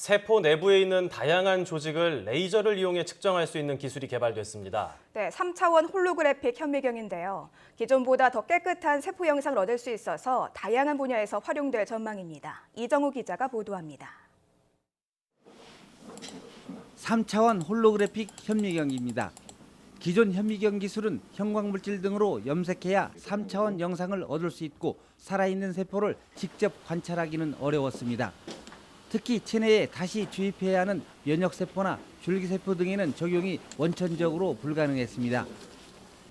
세포 내부에 있는 다양한 조직을 레이저를 이용해 측정할 수 있는 기술이 개발됐습니다. 네, 3차원 홀로그래픽 현미경인데요. 기존보다 더 깨끗한 세포 영상을 얻을 수 있어서 다양한 분야에서 활용될 전망입니다. 이정우 기자가 보도합니다. 3차원 홀로그래픽 현미경입니다. 기존 현미경 기술은 형광물질 등으로 염색해야 3차원 영상을 얻을 수 있고 살아있는 세포를 직접 관찰하기는 어려웠습니다. 특히 체내에 다시 주입해야 하는 면역세포나 줄기세포 등에는 적용이 원천적으로 불가능했습니다.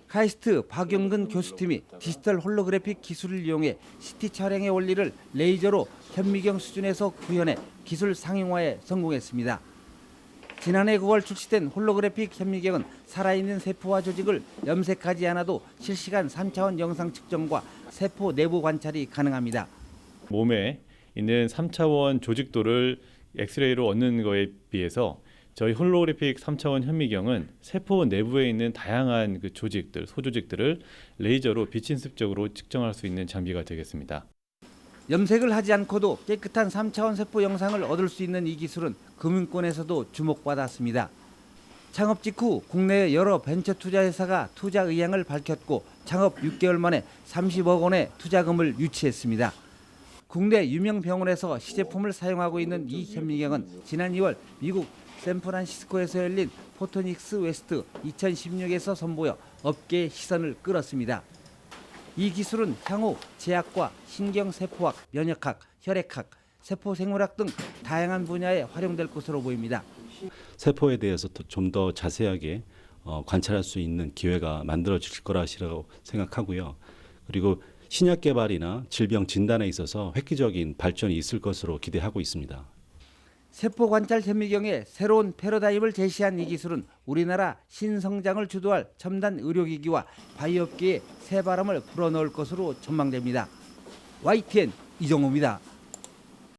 카이스트 박영근 교수팀이 디지털 홀로그래픽 기술을 이용해 CT 촬영의 원리를 레이저로 현미경 수준에서 구현해 기술 상용화에 성공했습니다. 지난해 9월 출시된 홀로그래픽 현미경은 살아있는 세포와 조직을 염색하지 않아도 실시간 3차원 영상 측정과 세포 내부 관찰이 가능합니다. 몸에 있는 3차원 조직도를 엑스레이로 얻는 거에 비해서 저희 홀로그래픽 3차원 현미경은 세포 내부에 있는 다양한 그 조직들, 소조직들을 레이저로 비침습적으로 측정할 수 있는 장비가 되겠습니다. 염색을 하지 않고도 깨끗한 3차원 세포 영상을 얻을 수 있는 이 기술은 금융권에서도 주목받았습니다. 창업 직후 국내의 여러 벤처 투자 회사가 투자 의향을 밝혔고 창업 6개월 만에 30억 원의 투자금을 유치했습니다. 국내 유명 병원에서 시제품을 사용하고 있는 이 현미경은 지난 2월 미국 샌프란시스코에서 열린 포토닉스 웨스트 2016에서 선보여 업계의 시선을 끌었습니다. 이 기술은 향후 제약과 신경세포학, 면역학, 혈액학, 세포생물학 등 다양한 분야에 활용될 것으로 보입니다. 세포에 대해서 좀 더 자세하게 어, 관찰할 수 있는 기회가 만들어질 거라시라고 생각하고요. 그리고 신약 개발이나 질병 진단에 있어서 획기적인 발전이 있을 것으로 기대하고 있습니다. 세포 관찰 현미경의 새로운 패러다임을 제시한 이 기술은 우리나라 신성장을 주도할 첨단 의료기기와 바이오업계에 새 바람을 불어넣을 것으로 전망됩니다. YTN 이정호입니다.